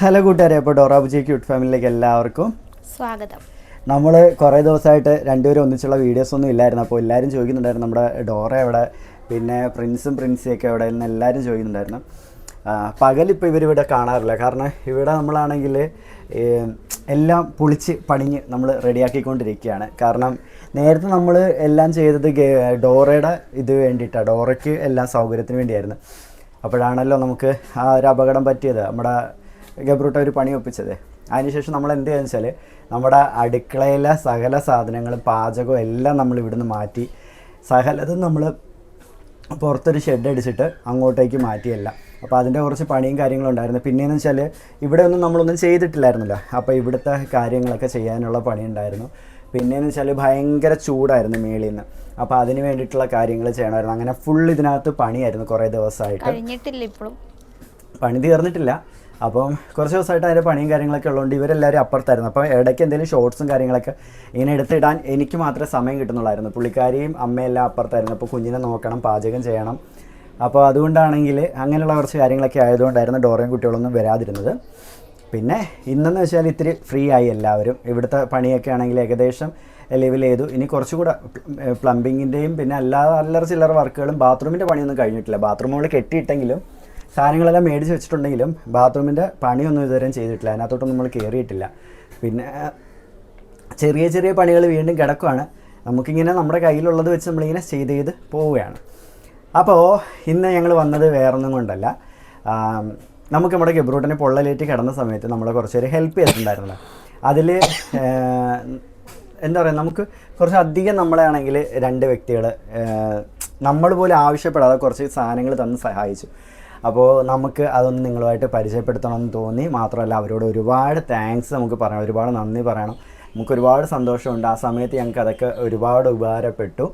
Hello കൂട്ടുകാരെ അപ്പോൾ ഡോറാബുജി cute ഫാമിലിയിലേക്ക് എല്ലാവർക്കും സ്വാഗതം. നമ്മൾ കുറേ ദിവസമായിട്ട് രണ്ടുപേരും ഒന്നിച്ചുള്ള വീഡിയോസ് ഒന്നും ഇല്ലായിരുന്നു. അപ്പോൾ എല്ലാവരും ചോദിക്കുന്നുണ്ടായിരുന്നു നമ്മുടെ ഡോറ എവിടെ? പിന്നെ പ്രിൻസും പ്രിൻസിയൊക്കെ എവിടെ എന്ന് എല്ലാവരും ചോദിക്കുന്നുണ്ടായിരുന്നു. പകലിപ്പോൾ ഇവരിവിടെ കാണാറില്ല. കാരണം ഇവിടെ നമ്മളാണെങ്കിൽ എല്ലാം പൊളിച്ച് പണിഞ്ഞ് നമ്മൾ റെഡിയാക്കിക്കൊണ്ടിരിക്കുകയാണ്. കാരണം നേരത്തെ നമ്മൾ എല്ലാം ചെയ്തത് ഡോറയുടെ ഇത് വേണ്ടിയിട്ടാണ്. ഡോറയ്ക്ക് എല്ലാം സൗകര്യത്തിന് വേണ്ടിയായിരുന്നു. അപ്പോഴാണല്ലോ നമുക്ക് ആ ഒരു അപകടം പറ്റിയത്. നമ്മുടെ ഗബ്രൂട്ട ഒരു പണി ഒപ്പിച്ചത്. അതിനുശേഷം നമ്മൾ എന്ത് ചെയ്യുക വെച്ചാൽ നമ്മുടെ അടുക്കളയിലെ സകല സാധനങ്ങളും പാചകവും എല്ലാം നമ്മൾ ഇവിടുന്ന് മാറ്റി സകലതും നമ്മൾ പുറത്തൊരു ഷെഡ് അടിച്ചിട്ട് അങ്ങോട്ടേക്ക് മാറ്റിയല്ല. അപ്പോൾ അതിന്റെ കുറച്ച് പണിയും കാര്യങ്ങളും ഉണ്ടായിരുന്നു. പിന്നെയെന്ന് വെച്ചാൽ ഇവിടെ ഒന്നും നമ്മളൊന്നും ചെയ്തിട്ടില്ലായിരുന്നല്ലോ. അപ്പോൾ ഇവിടുത്തെ കാര്യങ്ങളൊക്കെ ചെയ്യാനുള്ള പണി ഉണ്ടായിരുന്നു. പിന്നെയെന്ന് വെച്ചാൽ ഭയങ്കര ചൂടായിരുന്നു മേളിൽ നിന്ന് അപ്പോൾ അതിന് വേണ്ടിയിട്ടുള്ള കാര്യങ്ങൾ ചെയ്യണമായിരുന്നു. അങ്ങനെ ഫുൾ ഇതിനകത്ത് പണിയായിരുന്നു കുറേ ദിവസമായിട്ട്. പണി തീർന്നിട്ടില്ല. അപ്പം കുറച്ച് ദിവസമായിട്ട് അതിന്റെ പണിയും കാര്യങ്ങളൊക്കെ ഉള്ളതുകൊണ്ട് ഇവരെല്ലാവരും അപ്പുറത്തായിരുന്നു. അപ്പോൾ ഇടയ്ക്ക് എന്തെങ്കിലും ഷോർട്സും കാര്യങ്ങളൊക്കെ ഇങ്ങനെ എടുത്തിടാൻ എനിക്ക് മാത്രമേ സമയം കിട്ടുന്നുള്ളായിരുന്നു. പുള്ളിക്കാരിയും അമ്മയെല്ലാം അപ്പുറത്തായിരുന്നു. അപ്പോൾ കുഞ്ഞിനെ നോക്കണം പാചകം ചെയ്യണം. അപ്പോൾ അതുകൊണ്ടാണെങ്കിൽ അങ്ങനെയുള്ള കുറച്ച് കാര്യങ്ങളൊക്കെ ആയതുകൊണ്ടായിരുന്നു ഡോറയും കുട്ടികളൊന്നും വരാതിരുന്നത്. പിന്നെ ഇന്നെന്ന് വെച്ചാൽ ഇത്തിരി ഫ്രീ ആയി എല്ലാവരും. ഇവിടുത്തെ പണിയൊക്കെ ആണെങ്കിൽ ഏകദേശം ലെവൽ ചെയ്തു. ഇനി കുറച്ചുകൂടെ പ്ലംബിങ്ങിന്റെയും പിന്നെ അല്ലാതെ അല്ലറ ചില്ലറ വർക്കുകളും ബാത്റൂമിന്റെ പണിയൊന്നും കഴിഞ്ഞിട്ടില്ല. ബാത്റൂമുകൾ കെട്ടിയിട്ടെങ്കിലും സാധനങ്ങളെല്ലാം മേടിച്ച് വെച്ചിട്ടുണ്ടെങ്കിലും ബാത്റൂമിന്റെ പണിയൊന്നും ഇതുവരെ ചെയ്തിട്ടില്ല. അതിനകത്തോട്ടൊന്നും നമ്മൾ കയറിയിട്ടില്ല പിന്നെ ചെറിയ ചെറിയ പണികൾ വീണ്ടും കിടക്കുവാണ്. നമുക്കിങ്ങനെ നമ്മുടെ കയ്യിലുള്ളത് വെച്ച് നമ്മളിങ്ങനെ ചെയ്ത് ചെയ്ത് പോവുകയാണ്. അപ്പോൾ ഇന്ന് ഞങ്ങൾ വന്നത് വേറൊന്നും കൊണ്ടല്ല. നമുക്ക് നമ്മുടെ ഗബ്രൂട്ടിനെ പൊള്ളലേറ്റ് കിടന്ന സമയത്ത് നമ്മളെ കുറച്ച് പേര് ഹെൽപ്പ് ചെയ്തിട്ടുണ്ടായിരുന്നല്ലോ അതിൽ എന്താ പറയുക നമുക്ക് കുറച്ച് അധികം നമ്മളാണെങ്കിൽ രണ്ട് വ്യക്തികൾ നമ്മൾ പോലും ആവശ്യപ്പെടാതെ കുറച്ച് സാധനങ്ങൾ തന്ന് സഹായിച്ചു. അപ്പോൾ നമുക്ക് അതൊന്ന് നിങ്ങളുമായിട്ട് പരിചയപ്പെടുത്തണമെന്ന് തോന്നി. മാത്രമല്ല അവരോട് ഒരുപാട് താങ്ക്സ് നമുക്ക് പറയണം ഒരുപാട് നന്ദി പറയണം. നമുക്ക് ഒരുപാട് സന്തോഷമുണ്ട്. ആ സമയത്ത് ഞങ്ങൾക്ക് അതൊക്കെ ഒരുപാട് ഉപകാരപ്പെട്ടു.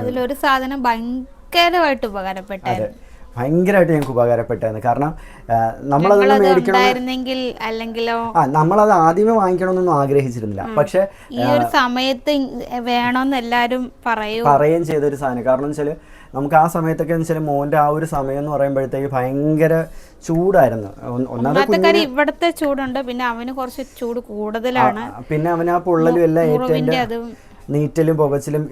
അതിലൊരു സാധനം ഭയങ്കരമായിട്ട് അതെ. ഉപകാരപ്പെട്ടായിരുന്നു ഭയങ്കരമായിട്ട് ഞങ്ങൾക്ക് ഉപകാരപ്പെട്ടായിരുന്നു. കാരണം നമ്മളത് മേടിക്കണമെങ്കിൽ അല്ലെങ്കിലോ? ആ നമ്മളത് ആദ്യമേ വാങ്ങിക്കണമെന്നൊന്നും ആഗ്രഹിച്ചിരുന്നില്ല. പക്ഷെ ഈ ഒരു സമയത്ത് വേണമെന്ന് പറയും. പറയുകയും ചെയ്തൊരു സാധനം. കാരണം വെച്ചാൽ നമുക്ക് ആ സമയത്തൊക്കെ എന്ന് വെച്ചാൽ മോന്റെ ആ ഒരു സമയം എന്ന് പറയുമ്പോഴത്തേക്ക് ഭയങ്കര ചൂടായിരുന്നു. ഒന്ന് ഒന്നാമത്തെ ഇവിടത്തെ ചൂടുണ്ട്. പിന്നെ അവന് കുറച്ച് ചൂട് കൂടുതലാണ്. പിന്നെ അവൻ ആ പൊള്ളലും എല്ലാം ഏറ്റവും നീറ്റലും പുകച്ചിലും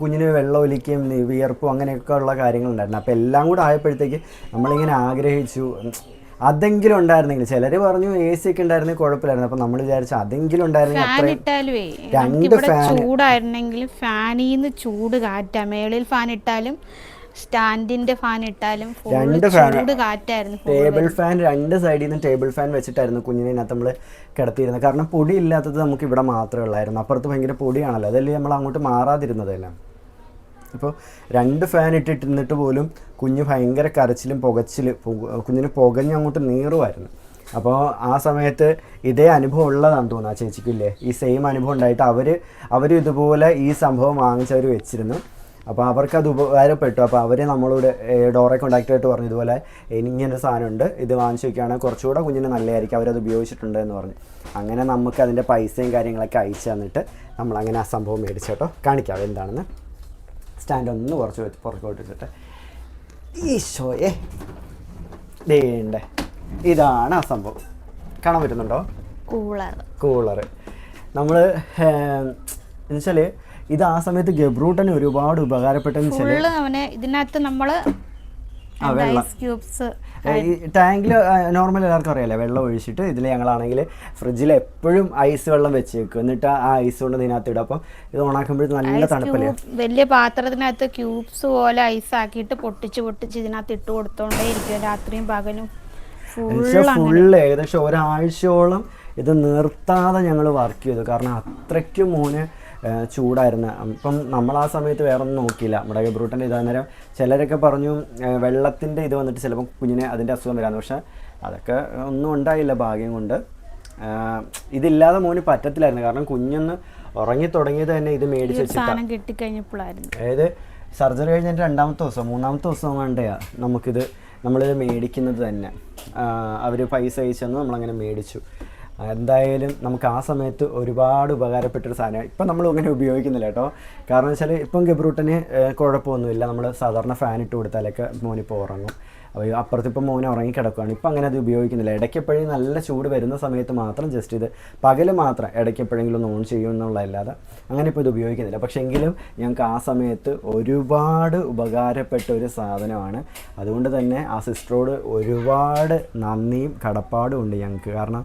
കുഞ്ഞിന് വെള്ളം ഒലിക്കുകയും വിയർപ്പും അങ്ങനെയൊക്കെ ഉള്ള കാര്യങ്ങളുണ്ടായിരുന്നു. അപ്പോൾ എല്ലാം കൂടെ ആയപ്പോഴത്തേക്ക് നമ്മളിങ്ങനെ ആഗ്രഹിച്ചു. അതെങ്കിലും ഉണ്ടായിരുന്നെങ്കിൽ. ചിലർ പറഞ്ഞു എ സി ഒക്കെ ഉണ്ടായിരുന്നെങ്കിൽ കുഴപ്പമില്ലായിരുന്നു. അപ്പോൾ നമ്മൾ വിചാരിച്ചു അതെങ്കിലും ഉണ്ടായിരുന്നെങ്കിൽ അത്രയും രണ്ട് ഫാൻ ചൂട് കാറ്റാ. മേളിൽ ഫാൻ ഇട്ടാലും സ്റ്റാൻഡിന്റെ ഫാൻ ഇട്ടാലും രണ്ട് ഫാൻ കാറ്റായിരുന്നു ടേബിൾ ഫാൻ രണ്ട് സൈഡിൽ നിന്ന് ടേബിൾ ഫാൻ വെച്ചിട്ടായിരുന്നു കുഞ്ഞിനെ നമ്മൾ കിടത്തിയിരുന്നത്. കാരണം പൊടി ഇല്ലാത്തത് നമുക്ക് ഇവിടെ മാത്രമേ ഉള്ളായിരുന്നു. അപ്പുറത്ത് ഭയങ്കര പൊടിയാണല്ലോ. അതല്ലേ നമ്മൾ അങ്ങോട്ട് മാറാതിരുന്നത് അപ്പോൾ രണ്ട് ഫാൻ ഇട്ടിട്ടിരുന്നിട്ട് പോലും കുഞ്ഞ് ഭയങ്കര കരച്ചിലും പുകച്ചിൽ കുഞ്ഞിന് പുകഞ്ഞ് അങ്ങോട്ട് നീറുമായിരുന്നു അപ്പോൾ ആ സമയത്ത് ഇതേ അനുഭവം ഉള്ളതാണെന്ന് തോന്നുന്നു ആ ചേച്ചിക്കില്ലേ? ഈ സെയിം അനുഭവം ഉണ്ടായിട്ട് അവർ അവർ ഇതുപോലെ ഈ സംഭവം വാങ്ങിച്ചവർ വെച്ചിരുന്നു. അപ്പോൾ അവർക്ക് അത് ഉപകാരപ്പെട്ടു. അപ്പോൾ അവർ നമ്മളോട് ഡോറെ കോണ്ടാക്ട് ആയിട്ട് പറഞ്ഞു ഇതുപോലെ ഇങ്ങനെ സാധനമുണ്ട്. ഇത് വാങ്ങിച്ചു വയ്ക്കുകയാണെങ്കിൽ കുറച്ചുകൂടെ കുഞ്ഞിന് നല്ലതായിരിക്കും. അവരത് ഉപയോഗിച്ചിട്ടുണ്ട് എന്ന് പറഞ്ഞു. അങ്ങനെ നമുക്ക് അതിന്റെ പൈസയും കാര്യങ്ങളൊക്കെ അയച്ചു തന്നിട്ട് നമ്മളങ്ങനെ ആ സംഭവം മേടിച്ചു കേട്ടോ. കാണിക്കാം എന്താണെന്ന് സ്റ്റാൻഡ് ഒന്ന് കുറച്ച് പുറത്തോട്ട് വെച്ചിട്ട് ഈശോയെ. ദേണ്ടേ ഇതാണ് ആ സംഭവം. കാണാൻ പറ്റുന്നുണ്ടോ? കൂളർ കൂളർ നമ്മൾ എന്നുവെച്ചാൽ ഇത് ആ സമയത്ത് ഗബ്രൂട്ടന് ഒരുപാട് ഉപകാരപ്പെട്ടെന്ന് വെച്ചാൽ ഇതിനകത്ത് വെള്ളം. ഐസ് ക്യൂബ്സ് ടാങ്കിൽ നോർമൽ എല്ലാവർക്കും അറിയാലോ വെള്ളം ഒഴിച്ചിട്ട് ഇതിൽ ഞങ്ങളാണെങ്കിൽ ഫ്രിഡ്ജിൽ എപ്പോഴും ഐസ് വെള്ളം വെച്ച് വെക്കും എന്നിട്ട് ആ ഐസ് കൊണ്ട് ഇതിനകത്ത് ഇടും. അപ്പം ഇത് ഓണാക്കുമ്പോഴത്തേക്ക് നല്ല തണുപ്പല്ലേ? വലിയ പാത്രത്തിനകത്ത് ക്യൂബ്സ് പോലെ ഐസ് ആക്കിയിട്ട് പൊട്ടിച്ച് പൊട്ടിച്ച് ഇതിനകത്ത് ഇട്ട് കൊടുത്തോണ്ടേ ഇരിക്കും രാത്രിയും പകലും. ഫുള്ള് ഏകദേശം ഒരാഴ്ചയോളം ഇത് നിർത്താതെ ഞങ്ങൾ വർക്ക് ചെയ്തു. കാരണം അത്രയ്ക്കും മോന് ചൂടായിരുന്നു. അപ്പം നമ്മൾ ആ സമയത്ത് വേറെ ഒന്നും നോക്കിയില്ല. നമ്മുടെ ഗബ്രൂട്ടന്റെ ഇതാ നേരം ചിലരൊക്കെ പറഞ്ഞു വെള്ളത്തിന്റെ ഇത് വന്നിട്ട് ചിലപ്പം കുഞ്ഞിന് അതിന്റെ അസുഖം വരാമെന്ന്. പക്ഷേ അതൊക്കെ ഒന്നും ഉണ്ടായില്ല ഭാഗ്യം കൊണ്ട്. ഇതില്ലാതെ മോന് പറ്റത്തില്ലായിരുന്നു. കാരണം കുഞ്ഞൊന്ന് ഉറങ്ങി തുടങ്ങിയത് തന്നെ ഇത് മേടിച്ച് കിട്ടിക്കഴിഞ്ഞപ്പോഴായിരുന്നു. അതായത് സർജറി കഴിഞ്ഞിട്ട് രണ്ടാമത്തെ ദിവസം മൂന്നാമത്തെ ദിവസം വേണ്ടയാ നമുക്കിത് നമ്മളിത് മേടിക്കുന്നത് തന്നെ. അവർ പൈസ അയച്ചു തന്നു നമ്മളങ്ങനെ മേടിച്ചു. എന്തായാലും നമുക്ക് ആ സമയത്ത് ഒരുപാട് ഉപകാരപ്പെട്ടൊരു സാധനമാണ്. ഇപ്പം നമ്മൾ അങ്ങനെ ഉപയോഗിക്കുന്നില്ല കേട്ടോ. കാരണം വെച്ചാൽ ഇപ്പം ഗബ്രൂട്ടന് കുഴപ്പമൊന്നുമില്ല. നമ്മൾ സാധാരണ ഫാൻ ഇട്ട് കൊടുത്താലൊക്കെ മോനിപ്പോൾ ഉറങ്ങും. അപ്പോൾ അപ്പുറത്തിപ്പോൾ മോനെ ഉറങ്ങി കിടക്കുകയാണ് ഇപ്പം അങ്ങനെ അത് ഉപയോഗിക്കുന്നില്ല. ഇടയ്ക്കെപ്പോഴും നല്ല ചൂട് വരുന്ന സമയത്ത് മാത്രം ജസ്റ്റ് ഇത് പകൽ മാത്രം ഇടയ്ക്കെപ്പോഴെങ്കിലും ഒന്ന് ഓൺ ചെയ്യുമെന്നുള്ളതല്ലാതെ അങ്ങനെ ഇപ്പോൾ ഇത് ഉപയോഗിക്കുന്നില്ല. പക്ഷേ എങ്കിലും ഞങ്ങൾക്ക് ആ സമയത്ത് ഒരുപാട് ഉപകാരപ്പെട്ട ഒരു സാധനമാണ്. അതുകൊണ്ട് തന്നെ ആ സിസ്റ്ററോട് ഒരുപാട് നന്ദിയും കടപ്പാടും ഉണ്ട് ഞങ്ങൾക്ക്. കാരണം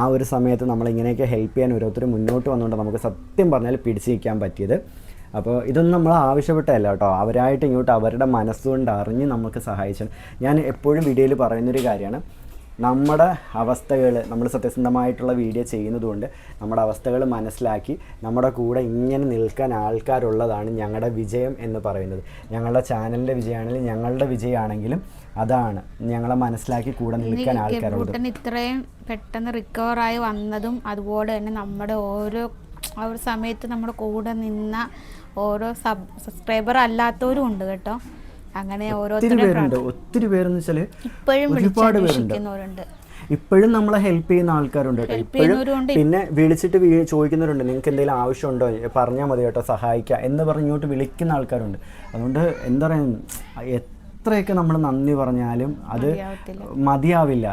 ആ ഒരു സമയത്ത് നമ്മളിങ്ങനെയൊക്കെ ഹെൽപ്പ് ചെയ്യാൻ ഓരോരുത്തർ മുന്നോട്ട് വന്നുകൊണ്ട് നമുക്ക് സത്യം പറഞ്ഞാൽ പിടിച്ചു നിൽക്കാൻ പറ്റിയത്. അപ്പോൾ ഇതൊന്നും നമ്മൾ ആവശ്യപ്പെട്ടതല്ല കേട്ടോ. അവരായിട്ട് ഇങ്ങോട്ട് അവരുടെ മനസ്സുകൊണ്ട് അറിഞ്ഞ് നമുക്ക് സഹായിച്ചു ഞാൻ എപ്പോഴും വീഡിയോയിൽ പറയുന്നൊരു കാര്യമാണ്. നമ്മുടെ അവസ്ഥകൾ നമ്മൾ സത്യസന്ധമായിട്ടുള്ള വീഡിയോ ചെയ്യുന്നതുകൊണ്ട് നമ്മുടെ അവസ്ഥകൾ മനസ്സിലാക്കി നമ്മുടെ കൂടെ ഇങ്ങനെ നിൽക്കാൻ ആൾക്കാരുള്ളതാണ് ഞങ്ങളുടെ വിജയം എന്ന് പറയുന്നത്. ഞങ്ങളുടെ ചാനലിന്റെ വിജയമാണെങ്കിലും ഞങ്ങളുടെ വിജയമാണെങ്കിലും അതാണ്. ഞങ്ങളെ മനസ്സിലാക്കി കൂടെ നിൽക്കാൻ ആൾക്കാരുള്ളത്. ഇത്രയും പെട്ടെന്ന് റിക്കവർ ആയി വന്നതും അതുപോലെ തന്നെ നമ്മുടെ ഓരോ ആ ഒരു സമയത്ത് നമ്മുടെ കൂടെ നിന്ന ഓരോ സബ് സബ്സ്ക്രൈബർ അല്ലാത്തവരും ഉണ്ട് കേട്ടോ. അങ്ങനെ ഒത്തിരി പേരുണ്ട് ഒത്തിരി പേരെന്ന് വെച്ചാൽ ഇപ്പോഴും ഒരുപാട് പേരുണ്ട്. ഇപ്പോഴും നമ്മളെ ഹെൽപ്പ് ചെയ്യുന്ന ആൾക്കാരുണ്ട് കേട്ടോ. ഇപ്പോഴും പിന്നെ വിളിച്ചിട്ട് ചോദിക്കുന്നവരുണ്ട് നിങ്ങൾക്ക് എന്തെങ്കിലും ആവശ്യമുണ്ടോ? പറഞ്ഞാൽ മതി കേട്ടോ സഹായിക്കാം. എന്ന് പറഞ്ഞ് ഇങ്ങോട്ട് വിളിക്കുന്ന ആൾക്കാരുണ്ട്. അതുകൊണ്ട് എന്താ പറയുക എത്രയൊക്കെ നമ്മൾ നന്ദി പറഞ്ഞാലും അത് മതിയാവില്ല.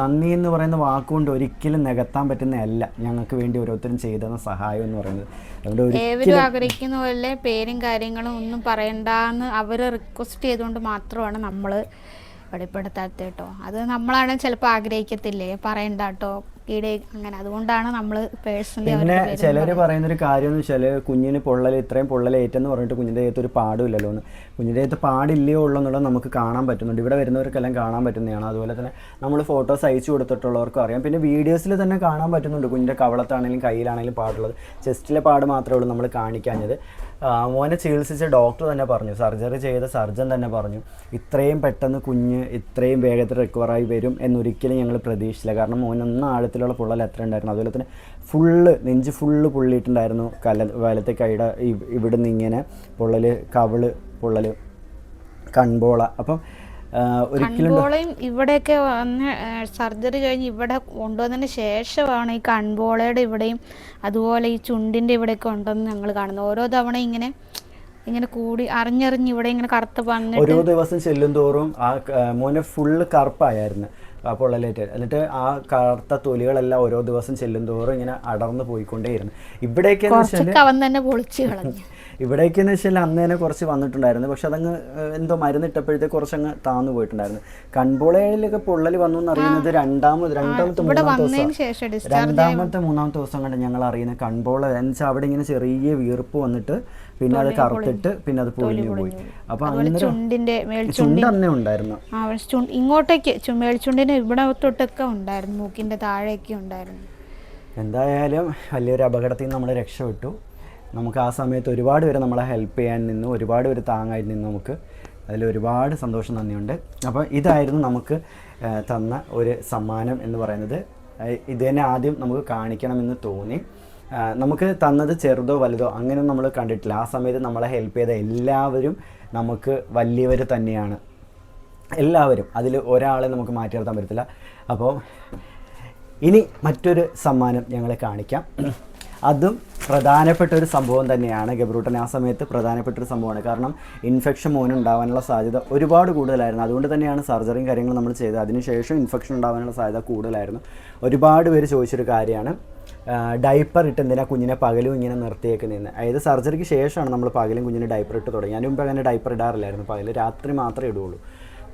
നന്ദി എന്ന് പറയുന്ന വാക്കുകൊണ്ട് ഒരിക്കലും നികത്താൻ പറ്റുന്നതല്ല ഞങ്ങൾക്ക് വേണ്ടി ഓരോരുത്തരും ചെയ്തെന്ന സഹായം എന്ന് പറയുന്നത്. ഏവരും ആഗ്രഹിക്കുന്ന പോലെ പേരും കാര്യങ്ങളും ഒന്നും പറയണ്ടെന്ന് അവർ റിക്വസ്റ്റ് ചെയ്തുകൊണ്ട് മാത്രമാണ് നമ്മൾ വെളിപ്പെടുത്താത്തത് കേട്ടോ. അത് നമ്മളാണെങ്കിൽ ചിലപ്പോൾ ആഗ്രഹിക്കത്തില്ലേ? പറയണ്ട കേട്ടോ. ഈടെ അങ്ങനെ അതുകൊണ്ടാണ് നമ്മൾ പേഴ്സണലി പിന്നെ ചിലർ പറയുന്നൊരു കാര്യം എന്ന് വെച്ചാൽ കുഞ്ഞിന് പൊള്ളൽ ഇത്രയും പൊള്ളൽ ഏറ്റെന്ന് പറഞ്ഞിട്ട് കുഞ്ഞിന്റെ അകത്ത് ഒരു പാടുമില്ലല്ലോ എന്ന്. കുഞ്ഞിന്റെ അകത്ത് പാടില്ലയോ ഉള്ളൂ എന്നുള്ളത് നമുക്ക് കാണാൻ പറ്റുന്നുണ്ട്. ഇവിടെ വരുന്നവർക്കെല്ലാം കാണാൻ പറ്റുന്നതാണ്. അതുപോലെ തന്നെ നമ്മൾ ഫോട്ടോസ് അയച്ചു കൊടുത്തിട്ടുള്ളവർക്കും അറിയാം. പിന്നെ വീഡിയോസിൽ തന്നെ കാണാൻ പറ്റുന്നുണ്ട് കുഞ്ഞിന്റെ കവളത്താണെങ്കിലും കയ്യിലാണെങ്കിലും പാടുള്ളത്. ചെസ്റ്റിലെ പാട് മാത്രമേ ഉള്ളൂ നമ്മൾ കാണിക്കാഞ്ഞത്. മോനെ ചികിത്സിച്ച ഡോക്ടർ തന്നെ പറഞ്ഞു. സർജറി ചെയ്ത സർജൻ തന്നെ പറഞ്ഞു. ഇത്രയും പെട്ടെന്ന് കുഞ്ഞ് ഇത്രയും വേഗത്തിൽ റിക്കവറായി വരും എന്നൊരിക്കലും ഞങ്ങൾ പ്രതീക്ഷിച്ചില്ല. കാരണം മോനൊന്നും ആഴത്തിലുള്ള പൊള്ളൽ എത്ര ഉണ്ടായിരുന്നു? അതുപോലെ തന്നെ ഫുള്ള് നെഞ്ച് ഫുള്ള് പൊള്ളിയിട്ടുണ്ടായിരുന്നു. കല വലത്തെ കൈയുടെ ഇവ്- ഇവിടുന്ന് ഇങ്ങനെ പൊള്ളൽ കവൾ പൊള്ളൽ കൺപോള അപ്പം ഒരിക്കലും കൺപോളയും ഇവിടെയൊക്കെ വന്ന് സർജറി കഴിഞ്ഞ് ഇവിടെ കൊണ്ടുവന്നതിന് ശേഷമാണ് ഈ കൺപോളയുടെ ഇവിടെയും അതുപോലെ ഈ ചുണ്ടിന്റെ ഇവിടെയൊക്കെ ഉണ്ടെന്ന് ഞങ്ങൾ കാണുന്നത്. ഓരോ തവണ ഇങ്ങനെ ഇങ്ങനെ കൂടി അറിഞ്ഞറിഞ്ഞ് ഇവിടെ ഇങ്ങനെ കറുത്ത് പറഞ്ഞു ഓരോ ദിവസം ചെല്ലും തോറും ആ മോനെ ഫുള്ള് കറുപ്പായിരുന്നു. പൊള്ളലേറ്റ് എന്നിട്ട് ആ കറുത്ത തൊലികളെല്ലാം ഓരോ ദിവസം ചെല്ലും തോറും ഇങ്ങനെ അടർന്നു പോയിക്കൊണ്ടേയിരുന്നു. ഇവിടേക്ക് ഇവിടേക്ക് എന്ന് വെച്ചാൽ അന്ന് തന്നെ കുറച്ച് വന്നിട്ടുണ്ടായിരുന്നു. പക്ഷെ അതങ്ങ് എന്തോ മരുന്നിട്ടപ്പോഴത്തേക്ക് കുറച്ചങ്ങ് താന്നു പോയിട്ടുണ്ടായിരുന്നു. കൺപോളയിലൊക്കെ പൊള്ളൽ വന്നു എന്ന് അറിയുന്നത് രണ്ടാമത് രണ്ടാമത്തെ മൂന്നാമത്തെ ദിവസം രണ്ടാമത്തെ മൂന്നാമത്തെ ദിവസം കണ്ട് ഞങ്ങൾ അറിയുന്ന കൺപോള എന്ന് വെച്ചാൽ അവിടെ ഇങ്ങനെ ചെറിയ വീർപ്പ് വന്നിട്ട് പിന്നെ അത് കറുത്തിട്ട് പിന്നെ അത് പൊളിഞ്ഞു പോയി. അപ്പൊ ചുണ്ടിന്റെ മേൽ ചുണ്ട് അന്നേ ഉണ്ടായിരുന്നു. ഇങ്ങോട്ടേക്ക് മേൽച്ചുണ്ടിന് ഇവിടെ തൊട്ടൊക്കെ ഉണ്ടായിരുന്നു. മൂക്കിന്റെ താഴെയൊക്കെ ഉണ്ടായിരുന്നു. എന്തായാലും വലിയൊരു അപകടത്തിൽ നിന്ന് നമ്മൾ രക്ഷപ്പെട്ടു. നമുക്ക് ആ സമയത്ത് ഒരുപാട് പേര് നമ്മളെ ഹെൽപ്പ് ചെയ്യാൻ നിന്നു. ഒരുപാട് പേര് താങ്ങായി നിന്നു നമുക്ക്. അതിൽ ഒരുപാട് സന്തോഷം നന്ദിയുണ്ട്. അപ്പോൾ ഇതായിരുന്നു നമുക്ക് തന്ന ഒരു സമ്മാനം എന്ന് പറയുന്നത്. ഇത് തന്നെ ആദ്യം നമുക്ക് കാണിക്കണമെന്ന് തോന്നി. നമുക്ക് തന്നത് ചെറുതോ വലുതോ അങ്ങനെ നമ്മൾ കണ്ടിട്ടില്ല. ആ സമയത്ത് നമ്മളെ ഹെൽപ്പ് ചെയ്ത എല്ലാവരും നമുക്ക് വലിയവർ തന്നെയാണ്. എല്ലാവരും. അതിൽ ഒരാളെ നമുക്ക് മാറ്റി നിർത്താൻ പറ്റത്തില്ല. അപ്പോൾ ഇനി മറ്റൊരു സമ്മാനം ഞങ്ങൾ കാണിക്കാം. അതും പ്രധാനപ്പെട്ട ഒരു സംഭവം തന്നെയാണ് ഗബ്രൂട്ടൻ. ആ സമയത്ത് പ്രധാനപ്പെട്ട ഒരു സംഭവമാണ്. കാരണം ഇൻഫെക്ഷൻ മോന് ഉണ്ടാവാനുള്ള സാധ്യത ഒരുപാട് കൂടുതലായിരുന്നു. അതുകൊണ്ട് തന്നെയാണ് സർജറിയും കാര്യങ്ങളും നമ്മൾ ചെയ്തത്. അതിനുശേഷം ഇൻഫെക്ഷൻ ഉണ്ടാവാനുള്ള സാധ്യത കൂടുതലായിരുന്നു. ഒരുപാട് പേര് ചോദിച്ചൊരു കാര്യമാണ്. ഡൈപ്പർ ഇട്ട് എന്തിനാ കുഞ്ഞിനെ പകലും ഇങ്ങനെ നിർത്തിയേക്കുന്നതെന്ന്. അതായത് സർജറിക്ക് ശേഷമാണ് നമ്മൾ പകലും കുഞ്ഞിന് ഡൈപ്പർ ഇട്ട് തുടങ്ങി. അതിന് മുമ്പ് അങ്ങനെ ഡൈപ്പർ ഇടാറില്ലായിരുന്നു. പകൽ രാത്രി മാത്രമേ ഇടുകയുള്ളൂ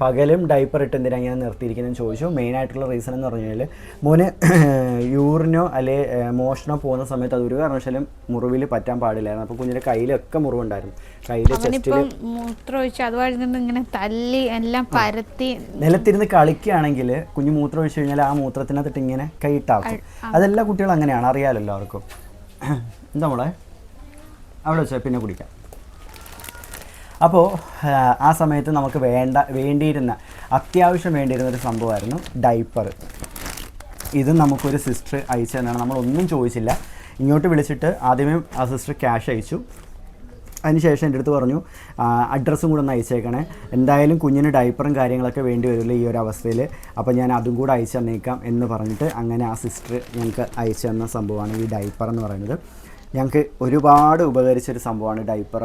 പകലും ഡൈപ്പർ ഇട്ട് എന്തിനാണ് ഇങ്ങനെ നിർത്തിയിരിക്കുന്നതെന്ന് ചോദിച്ചു. മെയിൻ ആയിട്ടുള്ള റീസൺ എന്ന് പറഞ്ഞു കഴിഞ്ഞാൽ മോന് യൂറിനോ അല്ലെ മോഷണോ പോകുന്ന സമയത്ത് അതൊരു കാരണവശാലും മുറിവിൽ പറ്റാൻ പാടില്ലായിരുന്നു. അപ്പോൾ കുഞ്ഞിന്റെ കയ്യിലൊക്കെ മുറിവുണ്ടായിരുന്നു. കയ്യിൽ ചെസ്റ്റിൽ ഇങ്ങനെ തല്ലി എല്ലാം പരത്തി നിലത്തിരുന്ന് കളിക്കുകയാണെങ്കിൽ കുഞ്ഞ് മൂത്രം ഒഴിച്ചു കഴിഞ്ഞാൽ ആ മൂത്രത്തിനകത്തിട്ട് ഇങ്ങനെ കൈയിട്ടാക്കും. അതെല്ലാ കുട്ടികളും അങ്ങനെയാണ്. അറിയാലോ എല്ലാവർക്കും എന്താ മോളെ? അവിടെ വെച്ചാൽ പിന്നെ കുടിക്കാം. അപ്പോൾ ആ സമയത്ത് നമുക്ക് വേണ്ട വേണ്ടിയിരുന്ന അത്യാവശ്യം വേണ്ടിയിരുന്ന ഒരു സംഭവമായിരുന്നു ഡൈപ്പർ ഇത് നമുക്കൊരു സിസ്റ്റർ അയച്ചു തന്നാണ്. നമ്മളൊന്നും ചോദിച്ചില്ല. ഇങ്ങോട്ട് വിളിച്ചിട്ട് ആദ്യമേ ആ സിസ്റ്റർ ക്യാഷ് അയച്ചു. അതിനുശേഷം എന്റെ അടുത്ത് പറഞ്ഞു അഡ്രസ്സും കൂടെ ഒന്ന് അയച്ചേക്കണേ. എന്തായാലും കുഞ്ഞിന് ഡൈപ്പറും കാര്യങ്ങളൊക്കെ വേണ്ടി വരുമല്ലോ ഈ ഒരു അവസ്ഥയിൽ അപ്പോൾ ഞാൻ അതും കൂടെ അയച്ചു തന്നേക്കാം എന്ന് പറഞ്ഞിട്ട് അങ്ങനെ ആ സിസ്റ്റർ ഞങ്ങൾക്ക് അയച്ചു തന്ന സംഭവമാണ് ഈ ഡൈപ്പർ എന്ന് പറയുന്നത്. ഞങ്ങൾക്ക് ഒരുപാട് ഉപകരിച്ചൊരു സംഭവമാണ് ഡൈപ്പർ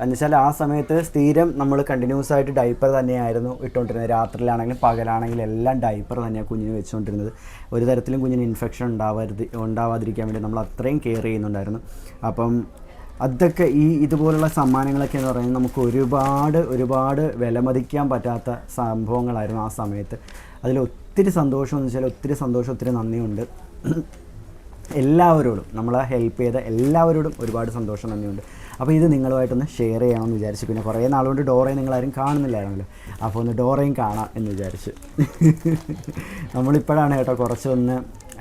എന്നുവെച്ചാൽ ആ സമയത്ത് സ്ഥിരം നമ്മൾ കണ്ടിന്യൂസ് ആയിട്ട് ഡൈപ്പർ തന്നെയായിരുന്നു ഇട്ടുകൊണ്ടിരുന്നത്. രാത്രിയിലാണെങ്കിലും പകലാണെങ്കിലും എല്ലാം ഡൈപ്പർ തന്നെയാണ് കുഞ്ഞിന് വെച്ചുകൊണ്ടിരുന്നത്. ഒരു തരത്തിലും കുഞ്ഞിന് ഇൻഫെക്ഷൻ ഉണ്ടാവരുത് ഉണ്ടാവാതിരിക്കാൻ വേണ്ടി നമ്മൾ അത്രയും കെയർ ചെയ്യുന്നുണ്ടായിരുന്നു. അപ്പം അതൊക്കെ ഈ ഇതുപോലുള്ള സമ്മാനങ്ങളൊക്കെ എന്ന് പറയുന്നത് നമുക്ക് ഒരുപാട് ഒരുപാട് വിലമതിക്കാൻ പറ്റാത്ത സംഭവങ്ങളായിരുന്നു ആ സമയത്ത്. അതിൽ ഒത്തിരി സന്തോഷം എന്ന് വെച്ചാൽ ഒത്തിരി സന്തോഷം ഒത്തിരി നന്ദിയുണ്ട്. എല്ലാവരോടും നമ്മളെ ഹെൽപ്പ് ചെയ്ത എല്ലാവരോടും ഒരുപാട് സന്തോഷം നന്ദിയുണ്ട്. അപ്പോൾ ഇത് നിങ്ങളുമായിട്ടൊന്ന് ഷെയർ ചെയ്യണമെന്ന് വിചാരിച്ചു. പിന്നെ കുറേ നാളുകൊണ്ട് ഡോറയെ നിങ്ങളാരും കാണുന്നില്ലായിരുന്നല്ലോ. അപ്പോൾ ഒന്ന് ഡോറയും കാണാം എന്ന് വിചാരിച്ചു. നമ്മളിപ്പോഴാണ് കേട്ടോ കുറച്ചൊന്ന്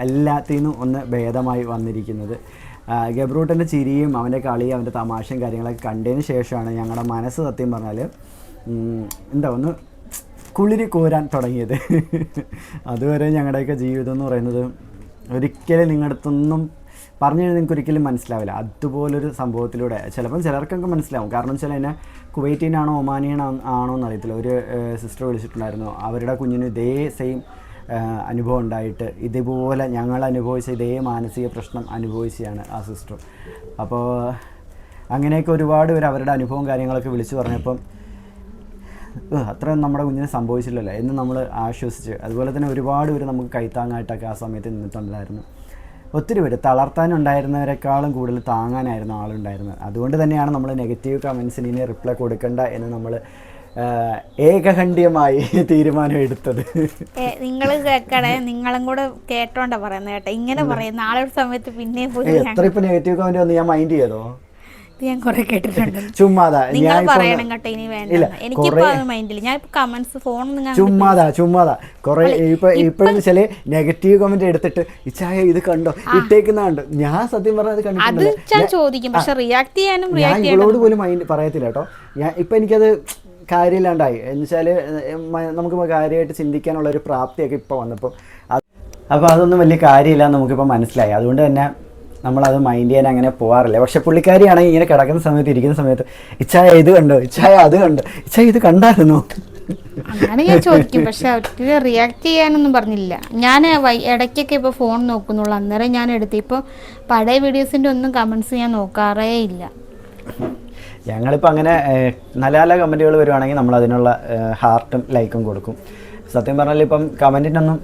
എല്ലാത്തിൽ നിന്നും ഒന്ന് ഭേദമായി വന്നിരിക്കുന്നത്. ഗബ്രൂട്ടന്റെ ചിരിയും അവന്റെ കളിയും അവന്റെ തമാശയും കാര്യങ്ങളൊക്കെ കണ്ടതിന് ശേഷമാണ് ഞങ്ങളുടെ മനസ്സ് സത്യം പറഞ്ഞാൽ എന്താ ഒന്ന് കുളിരി കോരാൻ തുടങ്ങിയത്. അതുവരെ ഞങ്ങളുടെയൊക്കെ ജീവിതം എന്ന് പറയുന്നത് ഒരിക്കലും നിങ്ങളുടെ അടുത്തൊന്നും പറഞ്ഞു കഴിഞ്ഞാൽ നിങ്ങൾക്ക് ഒരിക്കലും മനസ്സിലാവില്ല. അതുപോലൊരു സംഭവത്തിലൂടെ ചിലപ്പം ചിലർക്കൊക്കെ മനസ്സിലാവും. കാരണം വെച്ചാൽ എന്നെ കുവൈറ്റീനാണോ ഒമാനിയനാണോ ആണോ എന്നറിയത്തില്ല ഒരു സിസ്റ്റർ വിളിച്ചിട്ടുണ്ടായിരുന്നു. അവരുടെ കുഞ്ഞിന് ഇതേ സെയിം അനുഭവം ഉണ്ടായിട്ട് ഇതുപോലെ ഞങ്ങൾ അനുഭവിച്ച ഇതേ മാനസിക പ്രശ്നം അനുഭവിച്ചതാണ് ആ സിസ്റ്റർ അപ്പോൾ അങ്ങനെയൊക്കെ ഒരുപാട് പേർ അവരുടെ അനുഭവം കാര്യങ്ങളൊക്കെ വിളിച്ചു പറഞ്ഞപ്പം "ഉഹ്, അത്രയും നമ്മുടെ കുഞ്ഞിനെ സംഭവിച്ചില്ലല്ലോ എന്ന് നമ്മൾ ആശ്വസിച്ച്. അതുപോലെ തന്നെ ഒരുപാട് പേര് നമുക്ക് കൈത്താങ്ങായിട്ടൊക്കെ ആ സമയത്ത് നിന്നിട്ടുണ്ടായിരുന്നു. ഒത്തിരി പേര് തളർത്താനുണ്ടായിരുന്നവരെക്കാളും കൂടുതൽ താങ്ങാനായിരുന്നു ആളുണ്ടായിരുന്നത്. അതുകൊണ്ട് തന്നെയാണ് നമ്മൾ നെഗറ്റീവ് കമൻസിന് ഇനി റിപ്ലൈ കൊടുക്കണ്ട എന്ന് നമ്മൾ ഏകഖണ്ഡ്യമായി തീരുമാനം എടുത്തത് നിങ്ങൾ കേൾക്കണേ നിങ്ങളും കൂടെ കേട്ടോണ്ടാ പറയുന്നത് കേട്ടോ. ഇങ്ങനെ പറയുന്ന ആളൊരു സമയത്ത് പിന്നെ എത്ര ഇപ്പൊ നെഗറ്റീവ് കമന്റ് വന്ന് ഞാൻ മൈൻഡ് ചെയ്തോ? ഞാൻ കുറെ കേട്ടിട്ടുണ്ട്. ചുമ്മാതാ നിങ്ങൾ പറയണം കേട്ടോ ഇനി വേണ്ട. എനിക്കിപ്പോ മൈൻഡിൽ ഞാൻ ഇപ്പൊ കമന്റ്സ് ഫോൺ ചുമ്മാതാ ചുമ്മാതാ. കുറെ ഇപ്പൊ ഇപ്പോഴെന്ന് വെച്ചാൽ നെഗറ്റീവ് കമന്റ് എടുത്തിട്ട് ഇച്ചായ ഇത് കണ്ടോ? ഇട്ടേക്കുന്ന കണ്ടോ ഞാൻ സത്യം പറഞ്ഞത് അത് കണ്ടിട്ടില്ല ഞാൻ ചോദിക്കും. പക്ഷെ റിയാക്ട് ചെയ്യാനും റിയാക്ട് ഇവളോട് പോലും മൈൻഡ് പറയത്തില്ല കേട്ടോ. ഞാൻ ഇപ്പൊ എനിക്കത് കാര്യമില്ലാണ്ടായി. എന്നുവെച്ചാൽ നമുക്ക് കാര്യമായിട്ട് ചിന്തിക്കാനുള്ള ഒരു പ്രാപ്തിയൊക്കെ ഇപ്പോൾ വന്നപ്പോൾ അപ്പോൾ അതൊന്നും വലിയ കാര്യമില്ല നമുക്കിപ്പോൾ മനസ്സിലായി. അതുകൊണ്ട് തന്നെ നമ്മളത് മൈൻഡ് ചെയ്യാൻ അങ്ങനെ പോകാറില്ല പക്ഷെ പുള്ളിക്കാരിയാണെങ്കിൽ ഇങ്ങനെ കിടക്കുന്ന സമയത്ത് ഇരിക്കുന്ന സമയത്ത് ഇച്ചായ ഇത് കണ്ടോ? ഇച്ചായ അത് കണ്ടോ? ഇച്ചായ ഇത് കണ്ടായിരുന്നു? അങ്ങനെ ഞാൻ ചോദിക്കും. പക്ഷെ അവർക്ക് റിയാക്ട് ചെയ്യാനൊന്നും പറഞ്ഞില്ല. ഞാൻ ഇടയ്ക്കൊക്കെ ഇപ്പോൾ ഫോൺ നോക്കുന്നുള്ളൂ. അന്നേരം ഞാൻ എടുത്ത് ഇപ്പോൾ പഴയ വീഡിയോസിന്റെ ഒന്നും കമൻസ് ഞാൻ നോക്കാറേ ഇല്ല. ഞങ്ങളിപ്പോൾ അങ്ങനെ നല്ല നല്ല കമന്റുകൾ വരുവാണെങ്കിൽ നമ്മൾ അതിനുള്ള ഹാർട്ടും ലൈക്കും കൊടുക്കും. സത്യം പറഞ്ഞാൽ ഇപ്പം കമന്റിനൊന്നും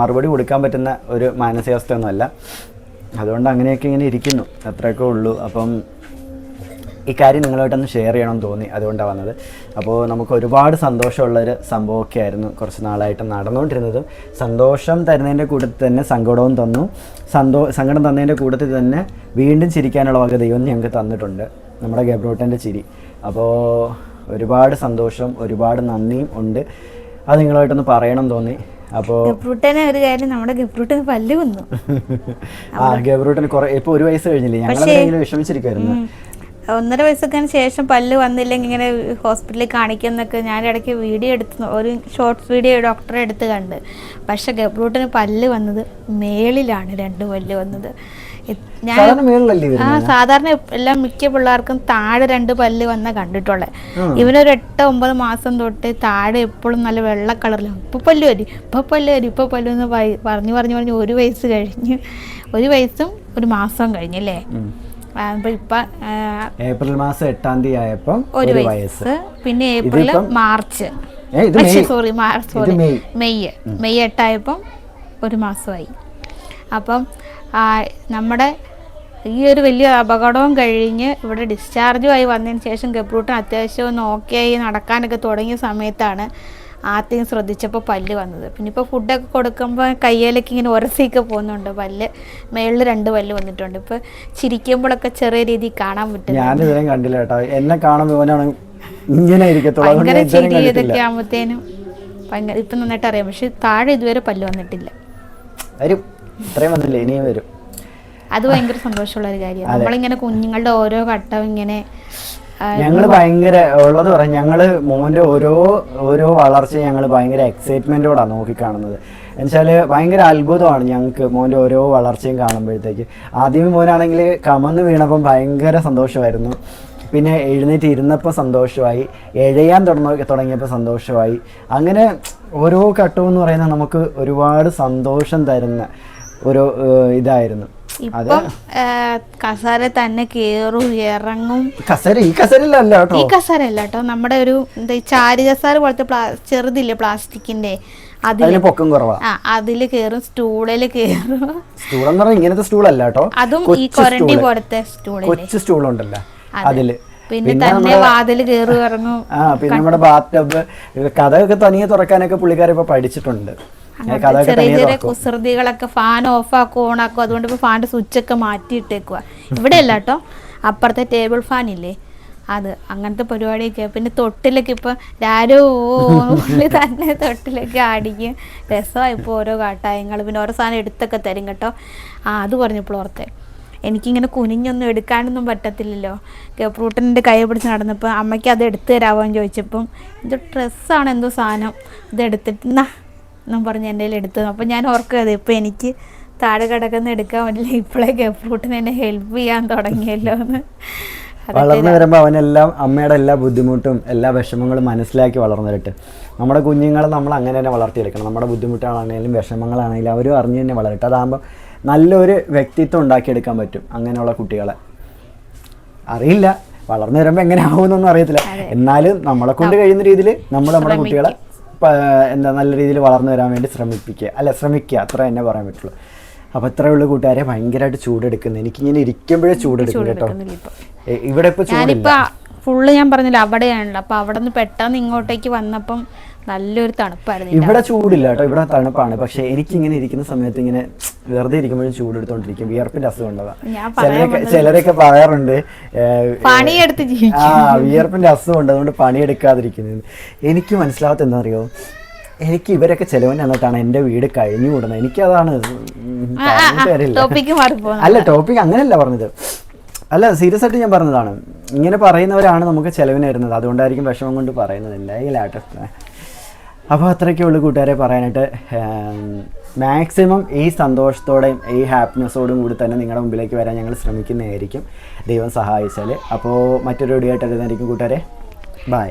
മറുപടി കൊടുക്കാൻ പറ്റുന്ന ഒരു മാനസികാവസ്ഥയൊന്നുമല്ല. അതുകൊണ്ട് അങ്ങനെയൊക്കെ ഇങ്ങനെ ഇരിക്കുന്നു. അത്രയൊക്കെ ഉള്ളൂ. അപ്പം ഈ കാര്യം നിങ്ങളുമായിട്ടൊന്ന് ഷെയർ ചെയ്യണമെന്ന് തോന്നി. അതുകൊണ്ടാണ് വന്നത്. അപ്പോൾ നമുക്ക് ഒരുപാട് സന്തോഷമുള്ളൊരു സംഭവമൊക്കെ ആയിരുന്നു കുറച്ച് നാളായിട്ട് നടന്നുകൊണ്ടിരുന്നത് സന്തോഷം തരുന്നതിന്റെ കൂട്ടത്തിൽ തന്നെ സങ്കടവും തന്നു. സന്തോ സങ്കടം തന്നതിന്റെ കൂട്ടത്തിൽ തന്നെ വീണ്ടും ചിരിക്കാനുള്ള വക ദൈവം ഞങ്ങൾക്ക് തന്നിട്ടുണ്ട്. നമ്മുടെ ഗബ്രോട്ടന്റെ ചിരി. അപ്പോൾ ഒരുപാട് സന്തോഷം ഒരുപാട് നന്ദിയും ഉണ്ട്. അത് നിങ്ങളുമായിട്ടൊന്ന് പറയണം തോന്നി. അപ്പോൾ ഗബ്രൂട്ടനെ ഒരു കാര്യം നമ്മുടെ ഗബ്രൂട്ടന് പല്ല് വന്നു ആ ഗബ്രോട്ടന് കുറേ ഇപ്പോൾ ഒരു വയസ്സ് കഴിഞ്ഞില്ലേ? ഞങ്ങളെന്തെങ്കിലും വിഷമിച്ചിരിക്കുമായിരുന്നു ഒന്നര വയസ്സൊക്കെ ശേഷം പല്ല് വന്നില്ലെങ്കിൽ ഇങ്ങനെ ഹോസ്പിറ്റലിൽ കാണിക്കുന്നൊക്കെ ഞാൻ ഇടയ്ക്ക് വീഡിയോ എടുത്ത് ഒരു ഷോർട്ട്സ് വീഡിയോ ഡോക്ടറെ എടുത്ത് കണ്ട്. പക്ഷെ ഗബ്രൂട്ടിന് പല്ല് വന്നത് മേളിലാണ് രണ്ട് പല്ല് വന്നത്. ഞാൻ ആ സാധാരണ എല്ലാം മിക്ക പിള്ളേർക്കും താഴെ രണ്ട് പല്ല് വന്ന കണ്ടിട്ടുള്ളത് ഇവനൊരു എട്ട് ഒമ്പത് മാസം തൊട്ട് താഴെ എപ്പോഴും നല്ല വെള്ള കളറിലാണ് ഇപ്പൊ പല്ല് വരും ഇപ്പൊ പല്ല് വരും ഇപ്പൊ പല്ലു എന്ന് പറഞ്ഞു പറഞ്ഞു പറഞ്ഞു ഒരു വയസ്സ് കഴിഞ്ഞ് ഒരു വയസ്സും ഒരു മാസം കഴിഞ്ഞല്ലേ? ഇപ്പൊ ഏപ്രിൽ മാസം എട്ടാം തീയതി ആയപ്പം ഒരു വയസ്സ് പിന്നെ April March sorry March. May. May എട്ടായപ്പം ഒരു മാസമായി. അപ്പം നമ്മുടെ ഈ ഒരു വലിയ അപകടവും കഴിഞ്ഞ് ഇവിടെ ഡിസ്ചാർജുമായി വന്നതിന് ശേഷം ഗബ്രൂട്ടൻ അത്യാവശ്യം ഒന്ന് ഓക്കെ ആയി നടക്കാനൊക്കെ തുടങ്ങിയ സമയത്താണ് ആദ്യം ശ്രദ്ധിച്ചപ്പോൾ പല്ല് വന്നത്. പിന്നെ ഇപ്പോൾ ഫുഡൊക്കെ കൊടുക്കുമ്പോൾ കയ്യിലേക്ക് ഇങ്ങനെ ഉരസിയൊക്കെ പോകുന്നുണ്ട്. പല്ല് മേളിൽ രണ്ട് പല്ല് വന്നിട്ടുണ്ട്. ഇപ്പോൾ ചിരിക്കുമ്പോഴൊക്കെ ചെറിയ രീതിയിൽ കാണാൻ പറ്റും ഞാൻ ഇതുവരെയും കണ്ടില്ല കേട്ടോ. എന്നെ കാണുമ്പോൾ ഇങ്ങനെ ഭയങ്കര ചിരി ഇതൊക്കെ ആകുമ്പോഴത്തേനും ഭയങ്കര ഇപ്പം നന്നായിട്ട് അറിയാം. പക്ഷെ താഴെ ഇതുവരെ പല്ല് വന്നിട്ടില്ല. വരും. ഇത്രയും വന്നില്ല ഇനിയും വരും. അത് ഭയങ്കര സന്തോഷമുള്ള ഒരു കാര്യമാണ്. നമ്മളിങ്ങനെ കുഞ്ഞുങ്ങളുടെ ഓരോ ഘട്ടം ഇങ്ങനെ ഞങ്ങൾ ഭയങ്കര ഉള്ളത് പറയാം ഞങ്ങൾ മോന്റെ ഓരോ ഓരോ വളർച്ച ഞങ്ങൾ ഭയങ്കര എക്സൈറ്റ്മെന്റോടാണ് നോക്കിക്കാണുന്നത് എന്നുവെച്ചാൽ ഭയങ്കര അത്ഭുതമാണ് ഞങ്ങൾക്ക് മോന്റെ ഓരോ വളർച്ചയും കാണുമ്പോഴത്തേക്ക്. ആദ്യമേ മോനാണെങ്കിൽ കമന്ന് വീണപ്പം ഭയങ്കര സന്തോഷമായിരുന്നു. പിന്നെ എഴുന്നേറ്റ് ഇരുന്നപ്പോൾ സന്തോഷമായി എഴയാൻ തുടങ്ങ തുടങ്ങിയപ്പോൾ സന്തോഷമായി. അങ്ങനെ ഓരോ ഘട്ടവും എന്ന് പറയുന്നത് നമുക്ക് ഒരുപാട് സന്തോഷം തരുന്ന ഒരു ഇതായിരുന്നു. ഇപ്പം കസേര തന്നെ കേറും ഇറങ്ങും. കസേര ഈ കസേരയിലല്ല കേട്ടോ. ഈ കസാരല്ല കേട്ടോ. നമ്മുടെ ഒരു എന്താ ചാരി കസേര പോലത്തെ പ്ലാ ചെറുതില്ലേ പ്ലാസ്റ്റിക്കിന്റെ? അതിൽ പൊക്കം കുറവാ. അതിൽ കേറും സ്റ്റൂളിൽ കേറും. സ്റ്റൂൾ എന്ന് പറഞ്ഞാൽ ഇങ്ങനത്തെ സ്റ്റൂൾ അല്ല കേട്ടോ. അതും ഈ കൊരണ്ടി. പോലത്തെ സ്റ്റൂൾ കൊച്ചു സ്റ്റൂൾ ഉണ്ടല്ലോ അതിൽ. പിന്നെ തന്നെ വാതിൽ കേറും ഇറങ്ങും ആ പിന്നെ നമ്മുടെ ബാത്ത് ടബ് കഥയൊക്കെ തനിയെ തുറക്കാനൊക്കെ പുള്ളിക്കാരെ ഇപ്പൊ പഠിച്ചിട്ടുണ്ട്. ചെറിയ ചെറിയ കുസൃതികളൊക്കെ ഫാൻ ഓഫ് ആക്കുക ഓൺ ആക്കും. അതുകൊണ്ട് ഇപ്പൊ ഫാന്റെ സ്വിച്ച് ഒക്കെ മാറ്റി ഇട്ടേക്കുക ഇവിടെ അല്ല കേട്ടോ അപ്പുറത്തെ ടേബിൾ ഫാൻ ഇല്ലേ? അത് അങ്ങനത്തെ പരിപാടിയൊക്കെ. പിന്നെ തൊട്ടിലൊക്കെ ഇപ്പൊ രാരോ ഉള്ളിൽ തന്നെ തൊട്ടിലൊക്കെ അടിക്കും. രസമായി ഇപ്പോൾ ഓരോ കാട്ടായങ്ങൾ. പിന്നെ ഓരോ സാധനം എടുത്തൊക്കെ തരും കേട്ടോ. ആ അത് പറഞ്ഞപ്പോൾ ഓർത്തെ. എനിക്കിങ്ങനെ കുനിഞ്ഞൊന്നും എടുക്കാനൊന്നും പറ്റത്തില്ലല്ലോ. ഫ്രൂട്ടന്റെ കൈ പിടിച്ച് നടന്നപ്പോൾ അമ്മയ്ക്ക് അത് എടുത്തു തരാമോ എന്ന് ചോദിച്ചപ്പം ഇത് ഡ്രസ്സാണ് എന്തോ സാധനം. ഇത് എടുത്തിട്ട് എന്നാ പറഞ്ഞ് എന്റെ കയ്യിൽ എടുത്തു. അപ്പം ഞാൻ ഓർക്കുന്നത് ഇപ്പം എനിക്ക് താഴെ കിടക്കുന്ന എടുക്കാൻ പറ്റില്ല. ഇപ്പോഴേ ഗഫ്രൂട്ടിന് എന്നെ ഹെൽപ്പ് ചെയ്യാൻ തുടങ്ങിയല്ലോ എന്ന്. വളർന്നു വരുമ്പോൾ അവനെല്ലാം അമ്മയുടെ എല്ലാ ബുദ്ധിമുട്ടും എല്ലാ വിഷമങ്ങളും മനസ്സിലാക്കി വളർന്നു വരട്ടെ. നമ്മുടെ കുഞ്ഞുങ്ങളെ നമ്മൾ അങ്ങനെ തന്നെ വളർത്തിയെടുക്കണം. നമ്മുടെ ബുദ്ധിമുട്ടുകളാണെങ്കിലും വിഷമങ്ങളാണെങ്കിലും അവരും അറിഞ്ഞു തന്നെ വളരട്ടെ. അതാകുമ്പോൾ നല്ലൊരു വ്യക്തിത്വം ഉണ്ടാക്കിയെടുക്കാൻ പറ്റും അങ്ങനെയുള്ള കുട്ടികളെ. അറിയില്ല. വളർന്നു വരുമ്പോൾ എങ്ങനെ ആവുമെന്നൊന്നും അറിയത്തില്ല. എന്നാലും നമ്മളെ കൊണ്ട് കഴിയുന്ന രീതിയിൽ നമ്മൾ നമ്മുടെ കുട്ടികളെ എന്താ നല്ല രീതിയിൽ വളർന്നു വരാൻ വേണ്ടി ശ്രമിപ്പിക്കുക. അല്ല ശ്രമിക്കുക. അത്ര തന്നെ പറയാൻ പറ്റുള്ളൂ. അപ്പോൾ ഇത്രയേ ഉള്ളൂ കൂട്ടുകാരെ. ഭയങ്കരമായിട്ട് ചൂടെടുക്കുന്നത് എനിക്കിങ്ങനെ ഇരിക്കുമ്പോഴേ ചൂടെടുക്കും കേട്ടോ. ഇവിടെ ഇപ്പോൾ ചൂടില്ല. ഫുള്ള് ഞാൻ പറഞ്ഞില്ല അവിടെയാണല്ലോ. അപ്പോൾ അവിടെ നിന്ന് പെട്ടെന്ന് ഇങ്ങോട്ടേക്ക് വന്നപ്പം നല്ലൊരു തണുപ്പായിരുന്നു ഇവിടെ ചൂടില്ല കേട്ടോ ഇവിടെ തണുപ്പാണ്. പക്ഷെ എനിക്ക് ഇങ്ങനെ ഇരിക്കുന്ന സമയത്ത് ഇങ്ങനെ വെറുതെ ഇരിക്കുമ്പോഴും ചൂടെടുത്തോണ്ടിരിക്കും വിയർപ്പിന്റെ അസുഖം ചിലരൊക്കെ പറയാറുണ്ട് പണിയെടുത്ത് ആ വിയർപ്പിന്റെ അസുഖം ഉണ്ട് അതുകൊണ്ട് പണിയെടുക്കാതിരിക്കുന്നത്. എനിക്ക് മനസ്സിലാവാത്ത എന്താ അറിയോ എനിക്ക് ഇവരൊക്കെ ചെലവൻ എന്നിട്ടാണ് എന്റെ വീട് കഴിഞ്ഞു കൂടുന്നത്. എനിക്കതാണ് അല്ല ടോപ്പിക് അങ്ങനെയല്ല പറഞ്ഞത്. അല്ല സീരിയസ് ആയിട്ട് ഞാൻ പറഞ്ഞതാണ്. ഇങ്ങനെ പറയുന്നവരാണ് നമുക്ക് ചെലവിന് വരുന്നത് അതുകൊണ്ടായിരിക്കും വിഷമം കൊണ്ട് പറയുന്നത്. എന്തായാലും ആട്ടെ. അപ്പോൾ അത്രയൊക്കെ ഉള്ളൂ കൂട്ടുകാരെ പറയാനായിട്ട്. മാക്സിമം ഈ സന്തോഷത്തോടെയും ഈ ഹാപ്പിനെസ്സോടും കൂടി തന്നെ നിങ്ങളുടെ മുമ്പിലേക്ക് വരാൻ ഞങ്ങൾ ശ്രമിക്കുന്നതായിരിക്കും. ദൈവം സഹായിച്ചാൽ അപ്പോൾ മറ്റൊരു വീഡിയോ ആയിട്ട് വരുന്നതായിരിക്കും കൂട്ടുകാരെ. ബൈ